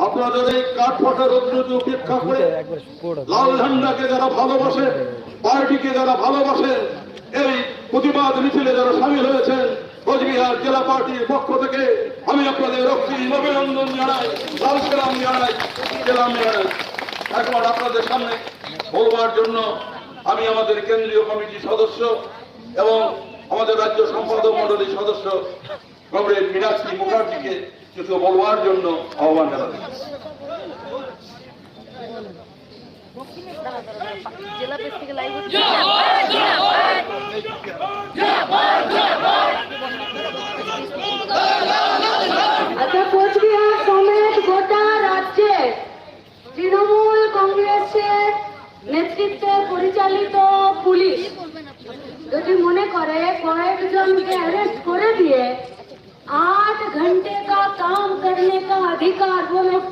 আপনাদের এই কাঠ ফাটা রৌদ্রকে উপেক্ষা করে লাল ঝান্ডাকে যারা ভালোবাসে পার্টিকে যারা ভালোবাসে এই প্রতিবাদ মিছিলে যারা সামিল হয়েছেন কোচবিহার জেলা পার্টির পক্ষ থেকে আমি আপনাদের রক্তিম অভিনন্দন জানাই লাল সালাম জানাই সালাম জানাই। একবার আপনাদের সামনে বলবার জন্য আমি আমাদের কেন্দ্রীয় কমিটির সদস্য এবং আমাদের রাজ্য সম্পাদক মন্ডলীর সদস্য কমরেড মীনাক্ষী মুখার্জিকে কিছু বলবার জন্য আহ্বান জানাচ্ছি আচ্ছা কোচবিহার সমেত গোটা রাজ্যের তৃণমূল কংগ্রেসের নেতৃত্বে পরিচালিত পুলিশ যদি মনে করে কয়েকজনকে অ্যারেস্ট করে দিয়ে আর काम करने का अधिकार वो लोग